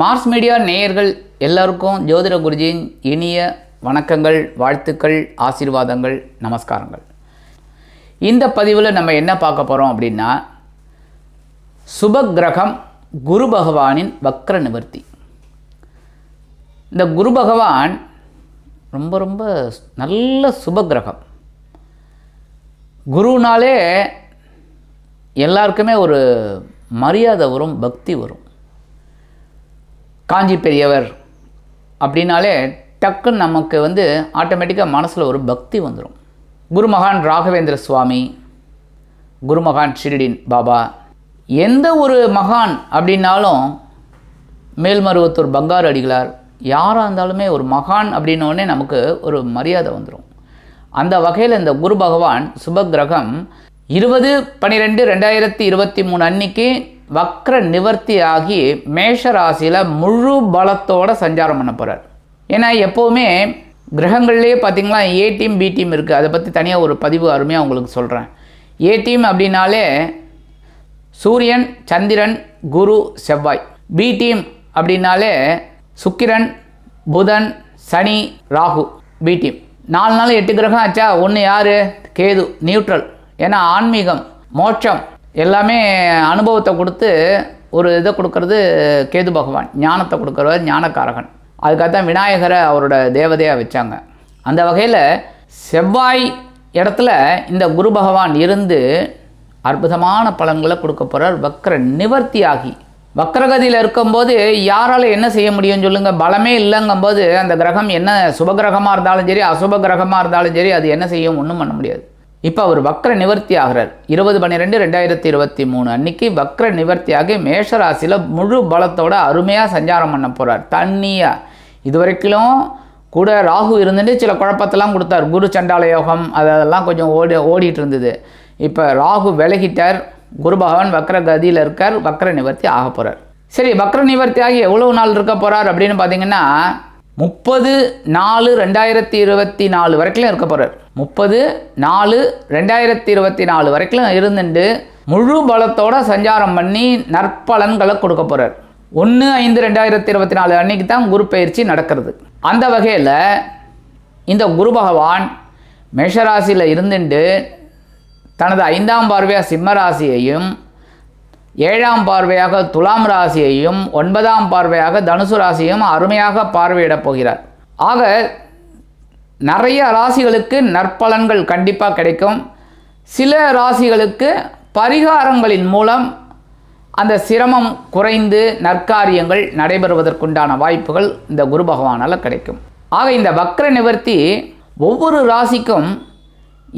Mars media நேயர்கள் எல்லாருக்கும் ஜோதிட குருஜியின் இனிய வணக்கங்கள் வாழ்த்துக்கள் ஆசீர்வாதங்கள் நமஸ்காரங்கள். இந்த பதிவில் நம்ம என்ன பார்க்க போகிறோம் அப்படின்னா சுபக்கிரகம் குரு பகவானின் வக்ர நிவர்த்தி. இந்த குரு பகவான் ரொம்ப ரொம்ப நல்ல சுபக்கிரகம் குருனாலே எல்லாருக்குமே ஒரு மரியாதை வரும் பக்தி வரும். காஞ்சி பெரியவர் அப்படின்னாலே டக்குன்னு நமக்கு வந்து ஆட்டோமேட்டிக்காக மனசில் ஒரு பக்தி வந்துடும் குருமகான் ராகவேந்திர சுவாமி குருமகான் ஷிரிடின் பாபா எந்த ஒரு மகான் அப்படின்னாலும் மேல்மருவத்தூர் பங்காரு அடிகளார் யாராக இருந்தாலுமே ஒரு மகான் அப்படின்னோடனே நமக்கு ஒரு மரியாதை வந்துடும் அந்த வகையில் இந்த குரு பகவான் சுபக்கிரகம் இருபது பன்னிரெண்டு ரெண்டாயிரத்தி இருபத்தி மூணு அன்னைக்கு வக்ர நிவர்த்தி ஆகி மேஷ ராசியில் முழு பலத்தோட சஞ்சாரம் பண்ண போகிறார் ஏன்னா எப்போவுமே கிரகங்கள்லேயே பார்த்தீங்களா ஏ டீம் பி டீம் இருக்குது அதை பற்றி தனியாக ஒரு பதிவு அருமையாக உங்களுக்கு சொல்கிறேன் ஏ டீம் அப்படின்னாலே சூரியன் சந்திரன் குரு செவ்வாய். பி டீம் அப்படின்னாலே சுக்கிரன் புதன் சனி ராகு. பி டீம் நாலு நாள் எட்டு கிரகம் ஆச்சா? ஒன்று யார்? கேது. நியூட்ரல் ஏன்னா ஆன்மீகம் மோட்சம். எல்லாமே அனுபவத்தை கொடுத்து ஒரு இதை கொடுக்கறது கேது பகவான் ஞானத்தை கொடுக்குறவர் ஞானக்காரகன். அதுக்காக தான் விநாயகரை அவரோட தேவதையாக வச்சாங்க. அந்த வகையில் செவ்வாய் இடத்துல இந்த குரு பகவான் இருந்து அற்புதமான பலன்களை கொடுக்க போகிறார் வக்ர நிவர்த்தி ஆகி வக்ரகதியில் இருக்கும்போது யாரால் என்ன செய்ய முடியும்னு சொல்லுங்கள் பலமே இல்லைங்கும்போது அந்த கிரகம் என்ன சுபகிரகமாக இருந்தாலும் சரி அசுப கிரகமாக இருந்தாலும் சரி அது என்ன செய்யும்? ஒன்றும் பண்ண முடியாது. இப்போ அவர் வக்ர நிவர்த்தி ஆகிறார். இருபது பன்னிரெண்டு ரெண்டாயிரத்தி இருபத்தி மூணு அன்னைக்கு வக்ர நிவர்த்தியாகி மேஷராசியில் முழு பலத்தோட அருமையாக சஞ்சாரம் பண்ண போகிறார் தண்ணியாக இது வரைக்கும் கூட ராகு இருந்துட்டு சில குழப்பத்தெல்லாம் கொடுத்தார். குரு சண்டால யோகம் அதெல்லாம் கொஞ்சம் ஓடி ஓடிட்டு இருந்தது. இப்போ ராகு விலகிட்டார். குரு பகவான் வக்ர கதியில் இருக்கார். வக்ர நிவர்த்தி ஆக போகிறார் சரி வக்ர நிவர்த்தி ஆகி எவ்வளவு நாள் இருக்க போகிறார் அப்படின்னு பார்த்தீங்கன்னா முப்பது நாலு ரெண்டாயிரத்தி இருபத்தி நாலு வரைக்கும் இருக்க போகிறார் முப்பது நாலு ரெண்டாயிரத்தி இருபத்தி நாலு வரைக்கும் இருந்துட்டு முழு பலத்தோட சஞ்சாரம் பண்ணி நற்பலன்களை கொடுக்க போகிறார் ஒன்று ஐந்து ரெண்டாயிரத்தி இருபத்தி நாலு அன்னைக்கு தான் குரு பயிற்சி நடக்கிறது. அந்த வகையில் இந்த குரு பகவான் மேஷராசியில் இருந்துட்டு தனது ஐந்தாம் பார்வையாக சிம்மராசியையும் ஏழாம் பார்வையாக துலாம் ராசியையும் ஒன்பதாம் பார்வையாக தனுசு ராசியையும் அருமையாக பார்வையிடப் போகிறார். ஆக நிறைய ராசிகளுக்கு நற்பலன்கள் கண்டிப்பாக கிடைக்கும். சில ராசிகளுக்கு பரிகாரங்களின் மூலம் அந்த சிரமம் குறைந்து நற்காரியங்கள் நடைபெறுவதற்குண்டான வாய்ப்புகள் இந்த குரு பகவானால் கிடைக்கும். ஆக இந்த வக்ர நிவர்த்தி ஒவ்வொரு ராசிக்கும்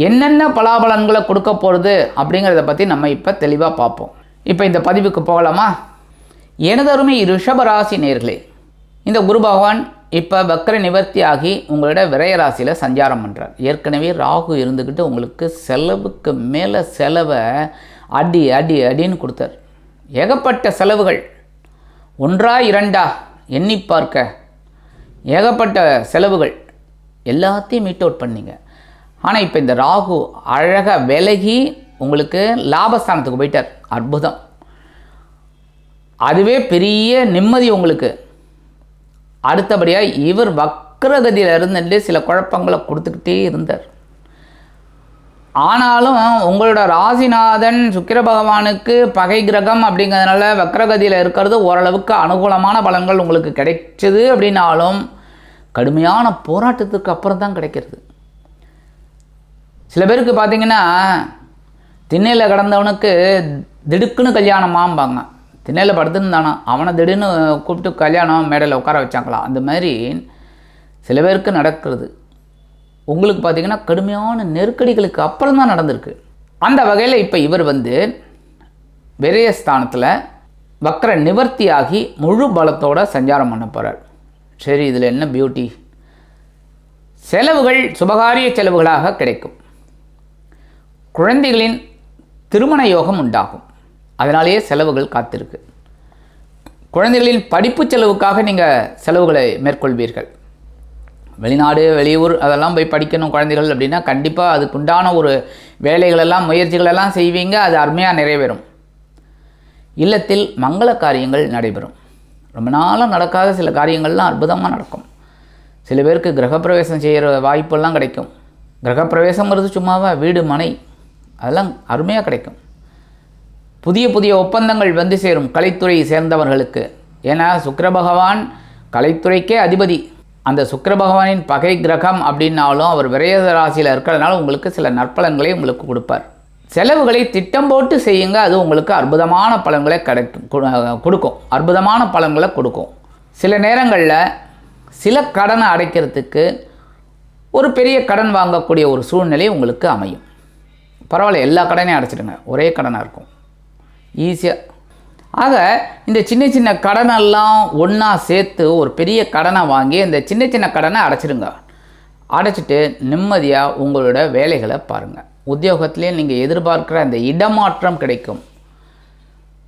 என்னென்ன பலாபலன்களை கொடுக்க போகிறது அப்படிங்கிறத பற்றி நம்ம இப்போ தெளிவாக பார்ப்போம். இப்போ இந்த பதிவுக்கு போகலாமா? எனதருமை ரிஷபராசி நேர்களே இந்த குரு பகவான் இப்போ வக்கர நிவர்த்தி ஆகி உங்களோட விரயராசியில் சஞ்சாரம் பண்ணுறார் ஏற்கனவே ராகு இருந்துக்கிட்டு உங்களுக்கு செலவுக்கு மேலே செலவை அடி அடி அடின்னு கொடுத்தார். ஏகப்பட்ட செலவுகள். ஒன்றா இரண்டா எண்ணி பார்க்க. ஏகப்பட்ட செலவுகள். எல்லாத்தையும் மீட் அவுட் பண்ணீங்க. ஆனால் இப்போ இந்த ராகு அழகாக விலகி உங்களுக்கு லாபஸ்தானத்துக்கு போயிட்டார். அற்புதம். அதுவே பெரிய நிம்மதி உங்களுக்கு. அடுத்தபடியாக இவர் வக்கரகதியில் இருந்துட்டு சில குழப்பங்களை கொடுத்துக்கிட்டே இருந்தார். ஆனாலும் உங்களோட ராசிநாதன் சுக்கிர பகவானுக்கு பகை கிரகம் அப்படிங்கிறதுனால வக்ரகதியில் இருக்கிறது ஓரளவுக்கு அனுகூலமான பலன்கள் உங்களுக்கு கிடைச்சது அப்படின்னாலும் கடுமையான போராட்டத்துக்கு அப்புறம் தான் கிடைக்கிறது. சில பேருக்கு பார்த்தீங்கன்னா திண்ணையில் கிடந்தவனுக்கு திடுக்குன்னு கல்யாணமாம்பாங்க திண்ணையில் படுத்துருந்தானா அவனை திடீர்னு கூப்பிட்டு கல்யாணம் மேடையில் உட்கார வச்சாங்களாம் அந்த மாதிரி சில பேருக்கு நடக்கிறது. உங்களுக்கு பார்த்தீங்கன்னா கடுமையான நெருக்கடிகளுக்கு அப்புறம் தான் நடந்திருக்கு. அந்த வகையில் இப்போ இவர் வந்து விரயஸ்தானத்தில் வக்கர நிவர்த்தியாகி முழு பலத்தோடு சஞ்சாரம் பண்ண போகிறார் சரி இதில் என்ன பியூட்டி செலவுகள் சுபகாரிய செலவுகளாக கிடைக்கும். குழந்தைகளின் திருமண யோகம் உண்டாகும். அதனாலேயே செலவுகள் காத்திருக்கு. குழந்தைகளின் படிப்பு செலவுக்காக நீங்கள் செலவுகளை மேற்கொள்வீர்கள். வெளிநாடு வெளியூர் அதெல்லாம் போய் படிக்கணும் குழந்தைகள் அப்படின்னா கண்டிப்பாக அதுக்குண்டான ஒரு வேலைகளெல்லாம் முயற்சிகளெல்லாம் செய்வீங்க அது அருமையாக நிறைவேறும். இல்லத்தில் மங்கள காரியங்கள் நடைபெறும். ரொம்ப நாளாக நடக்காத சில காரியங்கள்லாம் அற்புதமாக நடக்கும். சில பேருக்கு கிரகப்பிரவேசம் செய்கிற வாய்ப்பெல்லாம் கிடைக்கும். கிரகப்பிரவேசங்கிறது சும்மாவா வீடு மனை அதெல்லாம் அருமையாக கிடைக்கும். புதிய புதிய ஒப்பந்தங்கள் வந்து சேரும் கலைத்துறையை சேர்ந்தவர்களுக்கு. ஏன்னா சுக்கர பகவான் கலைத்துறைக்கே அதிபதி. அந்த சுக்கர பகவானின் பகை கிரகம் அப்படின்னாலும் அவர் விரைய ராசியில் இருக்கிறதுனால உங்களுக்கு சில நற்பலன்களை உங்களுக்கு கொடுப்பார். செலவுகளை திட்டம் போட்டு செய்யுங்க அது உங்களுக்கு அற்புதமான பலன்களை கிடைக்கும் கொடுக்கும். அற்புதமான பலன்களை கொடுக்கும். சில நேரங்களில் சில கடனை அடைக்கிறதுக்கு ஒரு பெரிய கடன் வாங்கக்கூடிய ஒரு சூழ்நிலை உங்களுக்கு அமையும். பரவாயில்ல எல்லா கடனையும் அடைச்சிடுங்க. ஒரே கடனாக இருக்கும். ஈஸியாக ஆக இந்த சின்ன சின்ன கடனெல்லாம் ஒன்றா சேர்த்து ஒரு பெரிய கடனை வாங்கி இந்த சின்ன சின்ன கடனை அடைச்சிடுங்க. அடைச்சிட்டு நிம்மதியாக உங்களோட வேலைகளை பாருங்கள் உத்தியோகத்திலே நீங்கள் எதிர்பார்க்குற அந்த இடமாற்றம் கிடைக்கும்.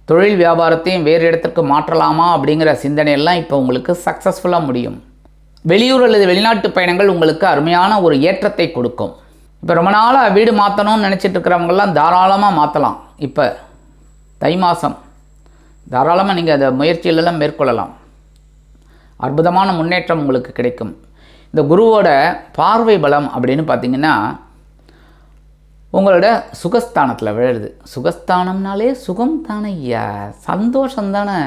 தொழில் வியாபாரத்தையும் வேறு இடத்துக்கு மாற்றலாமா அப்படிங்கிற சிந்தனையெல்லாம் இப்போ உங்களுக்கு சக்ஸஸ்ஃபுல்லாக முடியும். வெளியூர் அல்லது வெளிநாட்டு பயணங்கள் உங்களுக்கு அருமையான ஒரு ஏற்றத்தை கொடுக்கும். இப்போ ரொம்ப நாளாக வீடு மாற்றணும்னு நினச்சிட்டு இருக்கிறவங்கெல்லாம் தாராளமாக மாற்றலாம் இப்போ தை மாதம் தாராளமாக நீங்கள் அந்த முயற்சிகளெல்லாம் மேற்கொள்ளலாம். அற்புதமான முன்னேற்றம் உங்களுக்கு கிடைக்கும். இந்த குருவோட பார்வை பலம் அப்படின்னு பார்த்தீங்கன்னா உங்களோட சுகஸ்தானத்தில் விழுது சுகஸ்தானம்னாலே சுகம் தானே ஐயா சந்தோஷம் தானே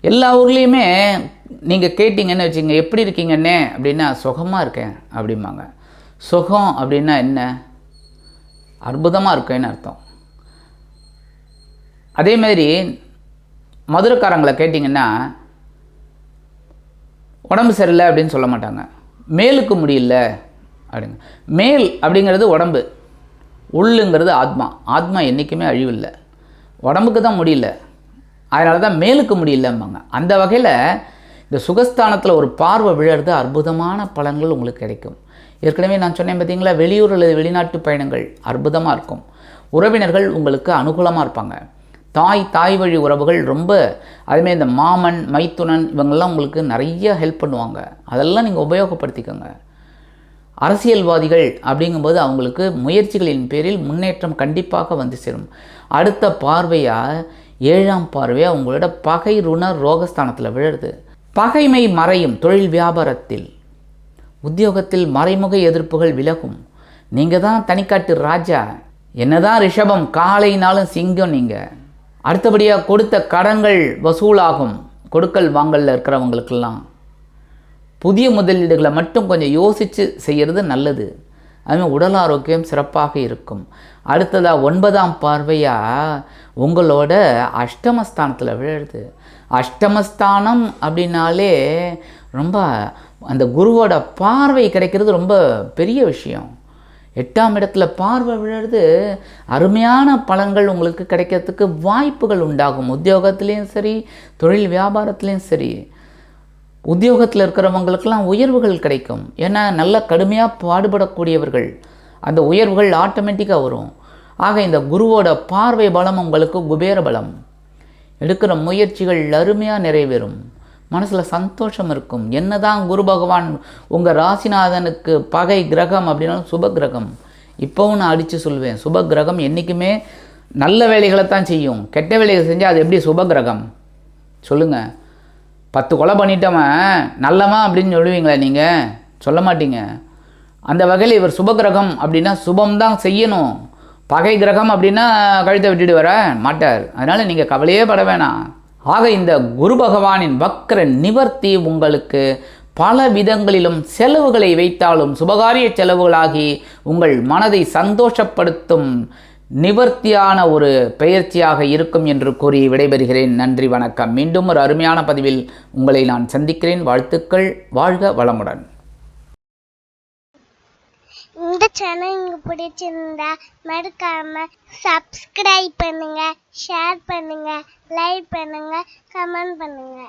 எல்லா ஊர்லேயுமே நீங்கள் கேட்டிங்கன்னு வச்சுங்க எப்படி இருக்கீங்கண்ணே அப்படின்னா சுகமாக இருக்கேன் அப்படிம்பாங்க. சுகம் அப்படின்னா என்ன? அற்புதமாக இருக்கேன்னு அர்த்தம். அதேமாரி மதுரக்காரங்களை கேட்டிங்கன்னா உடம்பு சரியில்லை அப்படின்னு சொல்ல மாட்டாங்க. மேலுக்கு முடியல அப்படிங்க. மேல் அப்படிங்கிறது உடம்பு. உள்ளுங்கிறது ஆத்மா. ஆத்மா என்றைக்குமே அழிவில்லை. உடம்புக்கு தான் முடியல. அதனால தான் மேலுக்கு முடியலம்பாங்க. அந்த வகையில் இந்த சுகஸ்தானத்தில் ஒரு பார்வை விழறது அற்புதமான பலன்கள் உங்களுக்கு கிடைக்கும். ஏற்கனவே நான் சொன்னேன் பார்த்தீங்களா வெளியூர் அல்லது வெளிநாட்டு பயணங்கள் அற்புதமாக இருக்கும். உறவினர்கள் உங்களுக்கு அனுகூலமாக இருப்பாங்க. தாய் தாய் வழி உறவுகள் ரொம்ப அதுமாரி இந்த மாமன் மைத்துனன் இவங்கெல்லாம் உங்களுக்கு நிறைய ஹெல்ப் பண்ணுவாங்க. அதெல்லாம் நீங்கள் உபயோகப்படுத்திக்கோங்க. அரசியல்வாதிகள் அப்படிங்கும்போது அவங்களுக்கு முயற்சிகளின் பேரில் முன்னேற்றம் கண்டிப்பாக வந்து சேரும். அடுத்த பார்வையாக ஏழாம் பார்வை அவங்களோட பகை ருண ரோகஸ்தானத்தில் விழுறது பகைமை மறையும் தொழில் வியாபாரத்தில். உத்தியோகத்தில் மறைமுக எதிர்ப்புகள் விலகும். நீங்கள் தான் தனிக்காட்டு ராஜா. என்னதான் ரிஷபம் காலைனாலும் சிங்கம் நீங்கள் அடுத்தபடியாக கொடுத்த கடன்கள் வசூலாகும். கொடுக்கல் வாங்கலில் இருக்கிறவங்களுக்கெல்லாம். புதிய முதலீடுகளை மட்டும் கொஞ்சம் யோசித்து செய்கிறது நல்லது. அதுமாதிரி உடல் ஆரோக்கியம் சிறப்பாக இருக்கும். அடுத்ததாக ஒன்பதாம் பார்வையாக உங்களோட அஷ்டமஸ்தானத்தில் விழுது அஷ்டமஸ்தானம் அப்படின்னாலே ரொம்ப அந்த குருவோட பார்வை கிடைக்கிறது ரொம்ப பெரிய விஷயம். எட்டாம் இடத்துல பார்வை விழுறது அருமையான பலன்கள் உங்களுக்கு கிடைக்கிறதுக்கு வாய்ப்புகள் உண்டாகும். உத்தியோகத்துலேயும் சரி தொழில் வியாபாரத்துலேயும் சரி. உத்தியோகத்தில் இருக்கிறவங்களுக்கெல்லாம் உயர்வுகள் கிடைக்கும். ஏன்னா நல்ல கடுமையாக பாடுபடக்கூடியவர்கள் அந்த உயர்வுகள் ஆட்டோமேட்டிக்காக வரும். ஆக இந்த குருவோட பார்வை பலம் உங்களுக்கு குபேர பலம். எடுக்கிற முயற்சிகள் அருமையாக நிறைவேறும். மனசில் சந்தோஷம் இருக்கும். என்னதான் குரு பகவான் உங்கள் ராசிநாதனுக்கு பகை கிரகம் அப்படின்னாலும் சுப கிரகம். இப்போவும் நான் அடித்து சொல்லுவேன் சுப கிரகம் என்றைக்குமே நல்ல வேலைகளை தான் செய்யும். கெட்ட வேலைகள் செஞ்சால் அது எப்படி சுப கிரகம்? சொல்லுங்கள் பத்து கொலை பண்ணிட்டவன் நல்லவன் அப்படின்னு சொல்லுவீங்களா நீங்கள் சொல்ல மாட்டீங்க. அந்த வகையில் இவர் சுபகிரகம் அப்படின்னா சுபம் தான் செய்யணும். பகை கிரகம் அப்படின்னா கழுத்தை விட்டுட்டு வர மாட்டார். அதனால் நீங்கள் கவலையே பட வேணாம். ஆக இந்த குரு பகவானின் வக்ர நிவர்த்தி உங்களுக்கு பல விதங்களிலும் செலவுகளை வைத்தாலும் சுபகாரிய செலவுகளாகி உங்கள் மனதை சந்தோஷப்படுத்தும் நிவர்த்தியான ஒரு பெயர்ச்சியாக இருக்கும் என்று கூறி விடைபெறுகிறேன். நன்றி வணக்கம். மீண்டும் ஒரு அருமையான பதிவில் உங்களை நான் சந்திக்கிறேன். வாழ்த்துக்கள். வாழ்க வளமுடன். இந்த சேனல் உங்களுக்கு பிடிச்சிருந்தா மறக்காம சப்ஸ்கிரைப் பண்ணுங்க ஷேர் பண்ணுங்க லைக் பண்ணுங்க கமெண்ட் பண்ணுங்க.